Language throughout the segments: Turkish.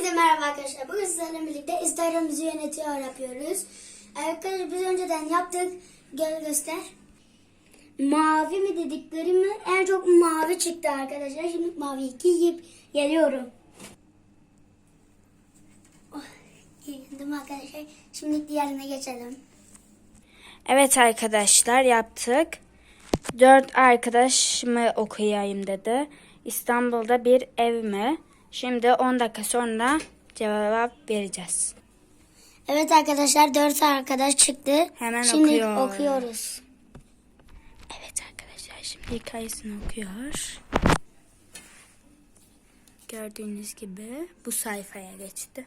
Hepinize merhaba arkadaşlar. Bugün sizlerle birlikte Instagram'ımızı yönetiyor yapıyoruz. Arkadaşlar biz önceden yaptık. Gel göster. Mavi mi dediklerimi en çok mavi çıktı arkadaşlar. Şimdi mavi giyip geliyorum. Oh, giyindim arkadaşlar. Şimdi diğerine geçelim. Evet arkadaşlar yaptık. Dört arkadaş mı okuyayım dedi. İstanbul'da bir ev mi? Şimdi 10 dakika sonra cevap vereceğiz. Evet arkadaşlar dört arkadaş çıktı. Hemen Şimdi okuyor. okuyoruz. Evet arkadaşlar şimdi hikayesini okuyor. Gördüğünüz gibi bu sayfaya geçti.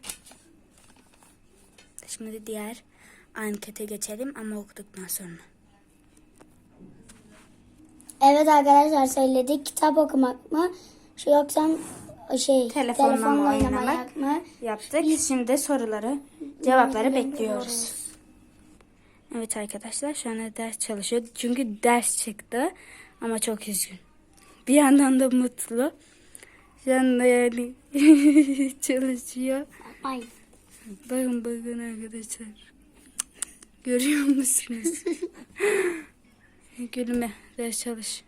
Şimdi diğer ankete geçelim ama okuduktan sonra. Evet arkadaşlar söyledik. Kitap okumak mı? Şu yoksa şey Telefonla telefonla oynamak? oynamak mı? yaptık. Şimdi soruları, cevapları bekliyoruz. Evet arkadaşlar şu anda ders çalışıyor. Çünkü ders çıktı ama çok üzgün. Bir yandan da mutlu. Şu anda yani çalışıyor. Ay. Bakın bakın arkadaşlar. Görüyor musunuz? Gülme ders çalış.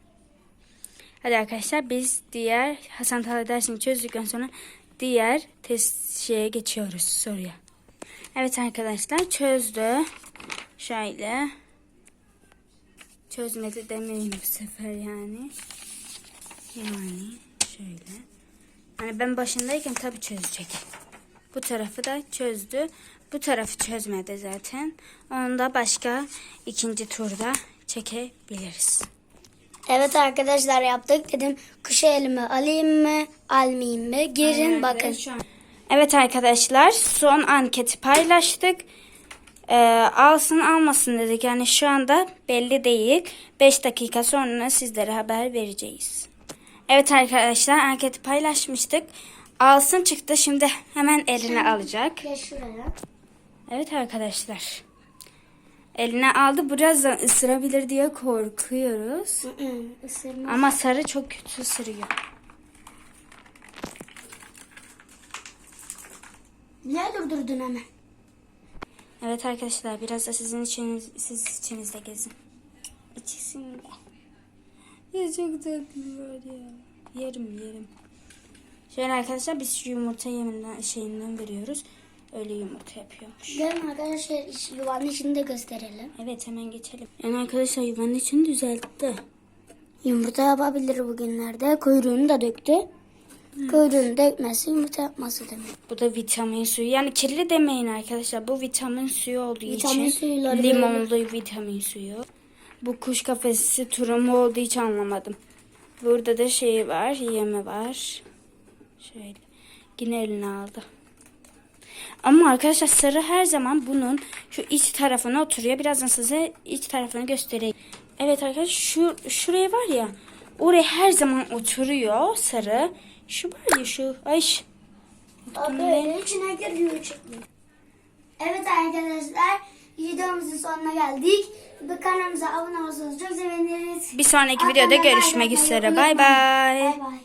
Hadi arkadaşlar biz diğer Hasan Talha dersini çözdükten sonra diğer test şeye geçiyoruz soruya. Evet arkadaşlar çözdü. Şöyle. Çözmedi demeyin bu sefer yani. Yani şöyle. Hani ben başındayken tabii çözecek. Bu tarafı da çözdü. Bu tarafı çözmedi zaten. Onu da başka ikinci turda çekebiliriz. Evet arkadaşlar yaptık. Dedim kuşu elime alayım mı, almayayım mı? Girin bakın. Evet arkadaşlar son anketi paylaştık. Ee, alsın almasın dedik. Yani şu anda belli değil. 5 dakika sonra sizlere haber vereceğiz. Evet arkadaşlar anketi paylaşmıştık. Alsın çıktı şimdi hemen eline alacak. Gel şuraya. Evet arkadaşlar. Eline aldı birazdan ısırabilir diye korkuyoruz. Hı hı, Isırma. Ama sarı çok kötü ısırıyor. Niye durdurdun hemen? Evet arkadaşlar biraz da sizin içiniz, siz içinizde gezin. İçisinde. Ya çok tatlılar ya. Yerim yerim. Şöyle arkadaşlar biz şu yumurta yeminden şeyinden veriyoruz. Öyle yumurta yapıyormuş. Gelin arkadaşlar yuvanın içinde gösterelim. Evet hemen geçelim. Yani arkadaşlar yuvanın içini düzeltti. Yumurta yapabilir bugünlerde. Kuyruğunu da döktü. Kuyruğunu dökmesi yumurta yapması demek. Bu da vitamin suyu. Yani kirli demeyin arkadaşlar. Bu vitamin suyu olduğu Vitamin için. Limonlu vitamin suyu. Bu kuş kafesi turumu olduğu hiç anlamadım. Burada da şey var. Yeme var. Şöyle. Yine eline aldı. Ama arkadaşlar sarı her zaman bunun şu iç tarafına oturuyor. Birazdan size iç tarafını göstereyim. Evet arkadaşlar şu şuraya var ya. Oraya her zaman oturuyor sarı. Şu var ya şu. Ay. Abi içine giriyor çıkmıyor. Evet arkadaşlar videomuzun sonuna geldik. Bu kanalımıza abone olursanız çok seviniriz. Bir sonraki videoda görüşmek üzere. Bay bay. Bay bay.